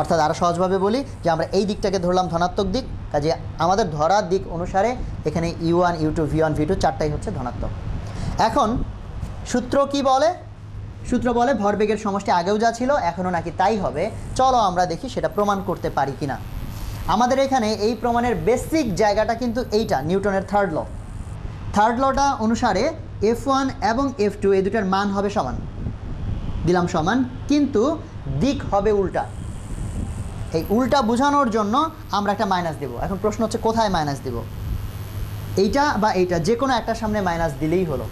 অর্থাৎ আরও সহজভাবে বলি যে আমরা এই দিকটাকে ধরলাম ধনাত্মক দিক, কাজে আমাদের ধরার দিক অনুসারে এখানে U one U two V one V two চারটাই হচ্ছে ধনাত্মক। এখন সূত্র কি বলে? সূত্র বলে ভরবেগের সমষ্টি আগেও যা ছিল, এখনও নাকি তাই হবে। চলো আমরা দেখি সেটা প্রমাণ করতে পারি কি না আমাদের এখানে এই প্রমাণের বেসিক জায়গাটা কিন্তু এইটা, নিউটনের থার্ড ল থার্ড লটা অনুসারে এফ ওয়ান এবং এফ টু এই দুটার মান হবে সমান। দিলাম সমান, কিন্তু দিক হবে উল্টা। এই উল্টা বোঝানোর জন্য আমরা একটা মাইনাস দেব। এখন প্রশ্ন হচ্ছে, কোথায় মাইনাস দেব? এইটা বা এইটা, যে কোনো একটা সামনে মাইনাস দিলেই হলো।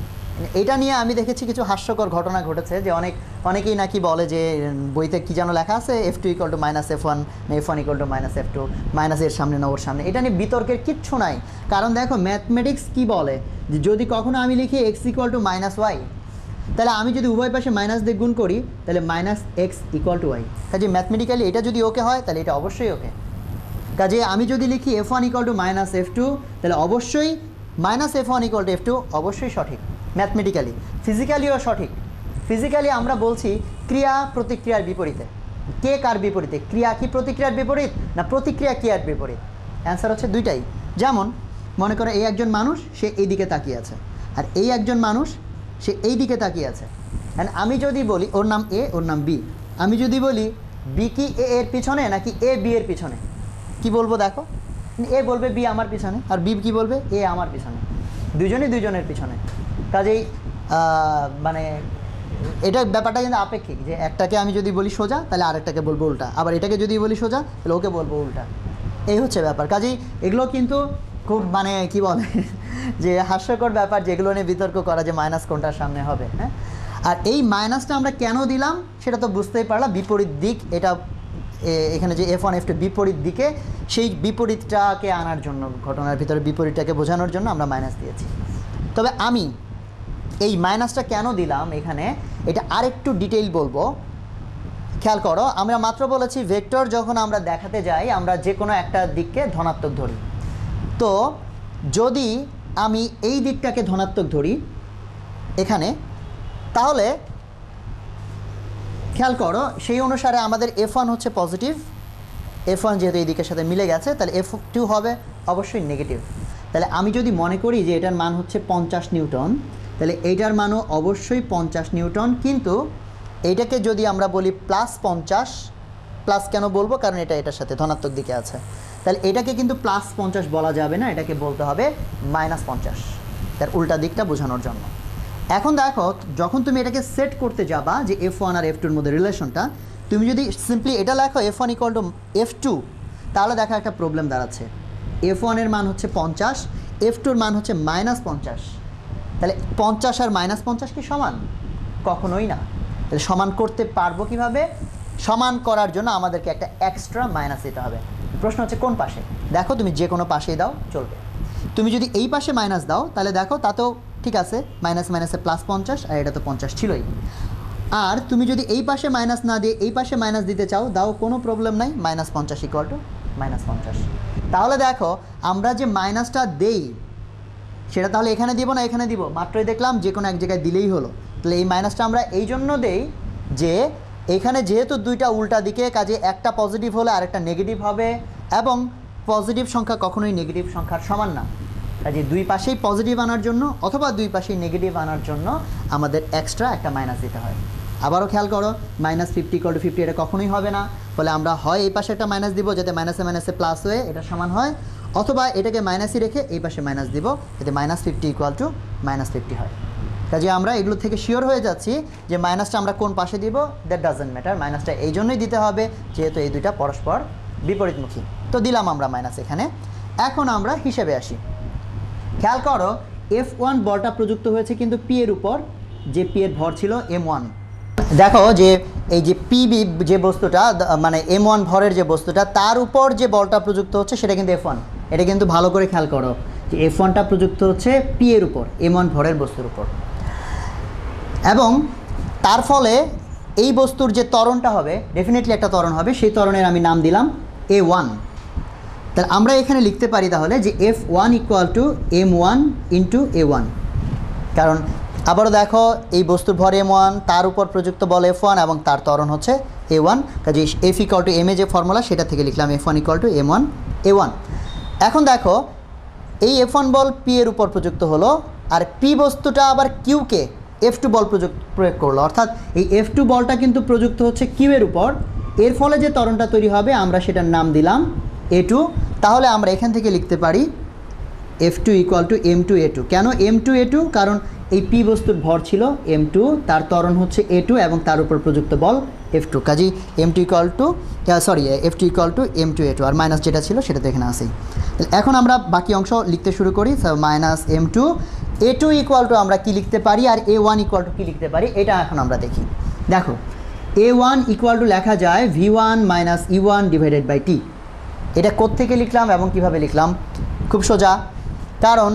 এটা নিয়ে আমি দেখেছি কিছু হাস্যকর ঘটনা ঘটেছে, যে অনেক, অনেকেই নাকি বলে যে, বইতে কি যেন লেখা আছে F two equal to minus F one F one equal to minus F two minus এর সামনে না ওর সামনে। এটা নিয়ে বিতর্কের কিচ্ছু নাই। কারণ দেখো ম্যাথমেটিক্স কি বলে? যদি কখনো আমি লিখি X equal to minus Y তাহলে আমি যদি উভয় পাশে মাইনাস দিয়ে গুণ করি, তাহলে minus X equal to Y কাজে ম্যাথমেটিক্যালি এটা যদি ওকে হয়, তাহলে এটা অবশ্যই ওকে কাজে আমি যদি লিখি F one equal to minus F two তাহলে অবশ্যই minus F one equal to F two অবশ্যই সঠিক ম্যাথমেটিক্যালি ফিজিক্যালিও সঠিক। ফিজিক্যালি আমরা বলছি ক্রিয়া প্রতিক্রিয়ার বিপরীতে। কে কার বিপরীতে? ক্রিয়া কি প্রতিক্রিয়ার বিপরীত, না প্রতিক্রিয়া ক্রিয়ার বিপরীত? অ্যান্সার হচ্ছে দুইটাই। যেমন, মনে করো এই একজন মানুষ, সে এই দিকে তাকিয়ে আছে। আর এই একজন মানুষ সে এই দিকে তাকিয়ে আছে। And আমি যদি বলি, ওর নাম এ ওর নাম বি আমি যদি বলি বি কি এ এর পিছনে নাকি এ বি এর পিছনে? কি বলব দেখো? এ বলবে বি আমার পিছনে, আর বি কি বলবে এ আমার পিছনে। দুজনই দুজনের পিছনে। কাজেই মানে এটা ব্যাপারটা কিন্তু আপেক্ষিক, যে একটাকে আমি যদি বলি সোজা, তাহলে আরেকটাকে বলব উল্টা। আবার এটাকে যদি বলি সোজা, তাহলে ওকে বলব উল্টা। এই হচ্ছে ব্যাপার। কাজেই এগুলো কিন্তু খুব মানে কি বলে? যে হাস্যকর ব্যাপার যেগুলো নিয়ে বিতর্ক করা যে মাইনাস কোনটার সামনে হবে হ্যাঁ? আর এই মাইনাসটা আমরা কেন দিলাম সেটা তো বুঝতেই পারলাম। বিপরীত দিক এটা এখানে যে এফ ওয়ান এফ টু বিপরীত দিকে সেই বিপরীতটাকে আনার জন্য, ঘটনার ভিতরে বিপরীতটাকে বোঝানোর জন্য আমরা মাইনাস দিয়েছি। তবে আমি এই মাইনাসটা কেন দিলাম এখানে, এটা আরেকটু ডিটেইল বলব। খেয়াল করো, আমরা মাত্র বলেছি ভেক্টর যখন আমরা দেখাতে যাই, আমরা যে কোনো একটা দিককে ধনাত্মক ধরি। তো যদি আমি এই দিকটাকে ধনাত্মক ধরি। এখানে। তাহলে, খেয়াল করো, সেই অনুসারে আমাদের এফ ওয়ান হচ্ছে পজিটিভ এফ ওয়ান যেহেতু এই দিকের সাথে মিলে গেছে, তাহলে এফ টু হবে অবশ্যই নেগেটিভ তাহলে আমি যদি মনে করি যে এটার মান হচ্ছে পঞ্চাশ নিউটন, তাহলে এইটার মানও অবশ্যই পঞ্চাশ নিউটন, কিন্তু এইটাকে যদি আমরা বলি প্লাস পঞ্চাশ প্লাস কেন বলব? কারণ এটা এটার সাথে ধনাত্মক দিকে আছে। তাহলে এটাকে কিন্তু প্লাস পঞ্চাশ বলা যাবে না, এটাকে বলতে হবে মাইনাস পঞ্চাশ। তার উল্টা দিকটা বোঝানোর জন্য। এখন দেখো, যখন তুমি এটাকে সেট করতে যাবা, যে এফ ওয়ান আর এফ টুর মধ্যে রিলেশনটা তুমি যদি সিম্পলি এটা লেখো F one equal to F two তাহলে দেখা একটা প্রবলেম দাঁড়াচ্ছে। এফ ওয়ানের মান হচ্ছে পঞ্চাশ এফ টুর মান হচ্ছে মাইনাস পঞ্চাশ। তাহলে পঞ্চাশ আর মাইনাস পঞ্চাশ কি সমান? কখনোই না। তাহলে সমান করতে পারব কীভাবে? সমান করার জন্য আমাদেরকে একটা এক্সট্রা মাইনাস দিতে হবে। প্রশ্ন হচ্ছে কোন পাশে? দেখো তুমি যে কোনো পাশেই দাও, চলবে। তুমি যদি এই পাশে মাইনাস দাও, তাহলে দেখো তাতেও ঠিক আছে মাইনাস মাইনাসে প্লাস পঞ্চাশ, আর এটা তো পঞ্চাশ ছিলই। আর তুমি যদি এই পাশে মাইনাস না দিয়ে এই পাশে মাইনাস দিতে চাও, দাও কোনো প্রবলেম নাই মাইনাস পঞ্চাশ ইকুয়াল টু মাইনাস পঞ্চাশ। তাহলে দেখো, আমরা যে মাইনাসটা দেই, সেটা তাহলে এখানে দিব না এখানে দিব? মাত্রই দেখলাম যে কোনো এক জায়গায় দিলেই হলো। তাহলে এই মাইনাসটা আমরা এই জন্য দেই যে এখানে যেহেতু দুইটা উল্টা দিকে, কাজে একটা পজিটিভ হলে আরেকটা নেগেটিভ হবে এবং পজিটিভ সংখ্যা কখনোই নেগেটিভ সংখ্যার সমান না। কাজে দুই পাশেই পজিটিভ আনার জন্য অথবা দুই পাশেই নেগেটিভ আনার জন্য আমাদের এক্সট্রা একটা মাইনাস দিতে হয়। আবারও খেয়াল করো minus fifty equal to fifty এটা কখনোই হবে না। ফলে আমরা হয় এই পাশে একটা মাইনাস দিব যাতে মাইনাসে মাইনাসে প্লাস হয়ে এটা সমান হয়, অথবা এটাকে মাইনাসই রেখে এই পাশে মাইনাস দিব যাতে minus fifty equal to minus fifty হয়। কাজে আমরা এগুলো থেকে শিওর হয়ে যাচ্ছি যে মাইনাসটা আমরা কোন পাশে দিব? দ্যাট ডাজেন্ট ম্যাটার মাইনাসটা এই জন্যই দিতে হবে, যেহেতু এই দুইটা পরস্পর বিপরীতমুখী। তো দিলাম আমরা মাইনাস এখানে। এখন আমরা হিসেবে আসি। খেয়াল করো এফ ওয়ান বলটা প্রযুক্ত হয়েছে কিন্তু পি এর উপর, যে পি এর ভর ছিল এম ওয়ান দেখো যে এই যে পিবি যে বস্তুটা মানে এম ওয়ান ভরের যে বস্তুটা, তার উপর যে বলটা প্রযুক্ত হচ্ছে সেটা কিন্তু এফ ওয়ান এটা কিন্তু ভালো করে খেয়াল করো যে এফ ওয়ানটা প্রযুক্ত হচ্ছে পি এর উপর এম ওয়ান ভরের বস্তুর উপর। এবং তার ফলে এই বস্তুর যে ত্বরণটা হবে ডেফিনেটলি একটা ত্বরণ হবে, সেই ত্বরণের আমি নাম দিলাম এ ওয়ান তাহলে আমরা এখানে লিখতে পারি তাহলে যে F one equal to M one into A one কারণ আবারও দেখো, এই বস্তুর ভর এম ওয়ান তার উপর প্রযুক্ত বল এফ ওয়ান এবং তার ত্বরণ হচ্ছে এ ওয়ান কাজে F equal to M A যে ফর্মুলা সেটা থেকে লিখলাম F one equal to M one A one এখন দেখো, এই এফ ওয়ান বল পি এর উপর প্রযুক্ত হলো, আর পি বস্তুটা আবার কিউকে এফ টু বল প্রয়োগ করল। অর্থাৎ এই এফ টু বলটা কিন্তু প্রযুক্ত হচ্ছে কিউ এর উপর। এর ফলে যে ত্বরণটা তৈরি হবে, আমরা সেটার নাম দিলাম এ টু তাহলে আমরা এখান থেকে লিখতে পারি F two equal to M two A two কেন এম টু এ টু কারণ এই পি বস্তুর ভর ছিল এম টু তার ত্বরণ হচ্ছে এ টু এবং তার উপর প্রযুক্ত বল F two Kazi M two equal to sorry F two equal to M two A two R minus যেটা ছিল, সেটা তো এখানে আসেই এখন আমরা বাকি অংশ লিখতে শুরু করি minus M two A two equal to আমরা কী লিখতে পারি আর এ ওয়ান ইকুয়াল টু কী লিখতে পারি? এটা এখন আমরা দেখি। দেখো এ ওয়ান ইকুয়াল টু লেখা যায় V one minus E one divided by T এটা কোত্থেকে লিখলাম এবং কীভাবে লিখলাম? খুব সোজা। কারণ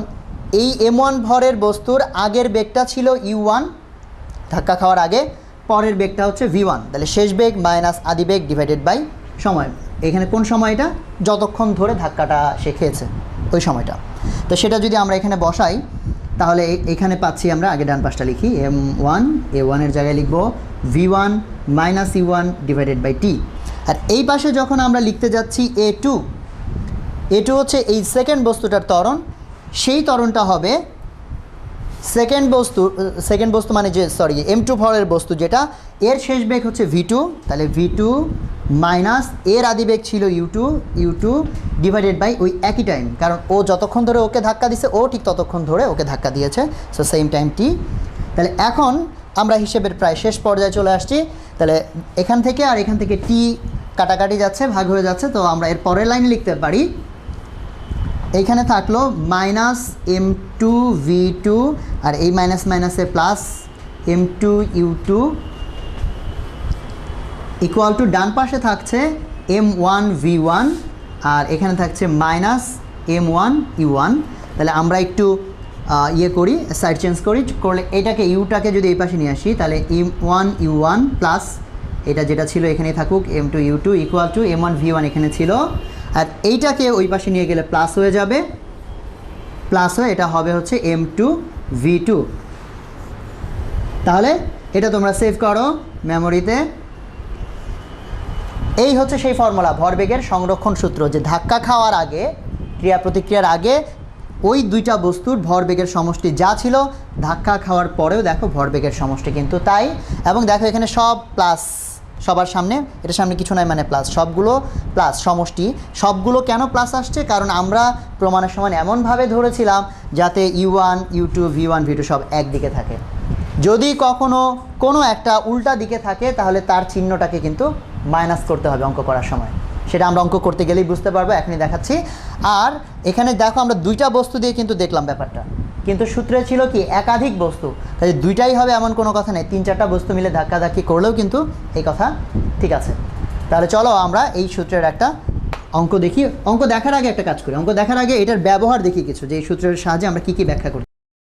এই এম ওয়ান ভরের বস্তুর আগের বেগটা ছিল ইউ ওয়ান ধাক্কা খাওয়ার আগে পরের বেগটা হচ্ছে ভি ওয়ান তাহলে শেষ বেগ মাইনাস আদি বেগ ডিভাইডেড বাই সময়। এখানে কোন সময়টা? যতক্ষণ ধরে ধাক্কাটা সে খেয়েছে, ওই সময়টা। তো সেটা যদি আমরা এখানে বসাই তাহলে এখানে পাচ্ছি আমরা, আগে ডান পাশটা লিখি এম ওয়ান এ ওয়ানের জায়গায় লিখব V one minus E one divided by T আর এই পাশে যখন আমরা লিখতে যাচ্ছি এ টু এ টু হচ্ছে এই সেকেন্ড বস্তুটার ত্বরণ, সেই ত্বরণটা হবে সেকেন্ড বস্তু সেকেন্ড বস্তু মানে যে সরি এম টু ফরের বস্তু যেটা, এর শেষ বেগ হচ্ছে ভি টু তাহলে ভি টু মাইনাস এর আদি বেগ ছিল ইউ টু ডিভাইডেড বাই ওই একই টাইম কারণ ও যতক্ষণ ধরে ওকে ধাক্কা দিছে, ও ঠিক ততক্ষণ ধরে ওকে ধাক্কা দিয়েছে সো সেম টাইম টি তাহলে এখন আমরা হিসেবের প্রায় শেষ পর্যায়ে চলে আসছি, তাহলে এখান থেকে আর এখান থেকে টি কাটাকাটি যাচ্ছে, ভাগ হয়ে যাচ্ছে, তো আমরা এর পরের লাইনে লিখতে পারি। এইখানে থাকল minus M two V two আর এই মাইনাস মাইনাসে plus M two U two equal to ডান পাশে থাকছে এম ওয়ান ভি ওয়ান আর এখানে থাকছে minus M one U one তাহলে আমরা একটু ইয়ে করি সাইড চেঞ্জ করি। করলে এটাকে ইউটাকে যদি এই পাশে নিয়ে আসি, তাহলে M one U one plus এটা যেটা ছিল এখানে থাকুক M two U two equal to M one V one এখানে ছিল। আর এইটাকে ওই পাশে নিয়ে গেলে প্লাস হয়ে যাবে। প্লাস হয়ে এটা হবে হচ্ছে এম টু ভি টু তাহলে এটা তোমরা সেভ করো মেমোরিতে এই হচ্ছে সেই ফর্মুলা, ভরবেগের সংরক্ষণ সূত্র, যে ধাক্কা খাওয়ার আগে ক্রিয়া প্রতিক্রিয়ার আগে ওই দুইটা বস্তুর ভরবেগের সমষ্টি যা ছিল, ধাক্কা খাওয়ার পরেও দেখো ভরবেগের সমষ্টি কিন্তু তাই। এবং দেখো এখানে সব প্লাস সবার সামনে, এটার সামনে কিছু নয় মানে প্লাস সবগুলো প্লাস সমষ্টি। সবগুলো কেন প্লাস আসছে? কারণ আমরা প্রমাণের সমান এমনভাবে ধরেছিলাম যাতে U one U two V one V two সব একদিকে থাকে। যদি কখনো কোনো একটা উল্টা দিকে থাকে, তাহলে তার চিহ্নটাকে কিন্তু মাইনাস করতে হবে অঙ্ক করার সময়। সেটা আমরা অঙ্ক করতে গেলেই বুঝতে পারব, এখনই দেখাচ্ছি। আর এখানে দেখো আমরা দুইটা বস্তু দিয়ে কিন্তু দেখলাম ব্যাপারটা। কিন্তু সূত্রে ছিল কি, একাধিক বস্তু। তাই দুইটাই হবে এমন কোনো কথা নেই। তিন চারটা বস্তু মিলে ধাক্কাধাক্কি করলেও কিন্তু এই কথা ঠিক আছে। তাহলে চলো আমরা এই সূত্রের একটা অঙ্ক দেখি। অঙ্ক দেখার আগে একটা কাজ করি। অঙ্ক দেখার আগে এটার ব্যবহার দেখি কিছু, যে এই সূত্রের সাহায্যে আমরা কী কী ব্যাখ্যা করতে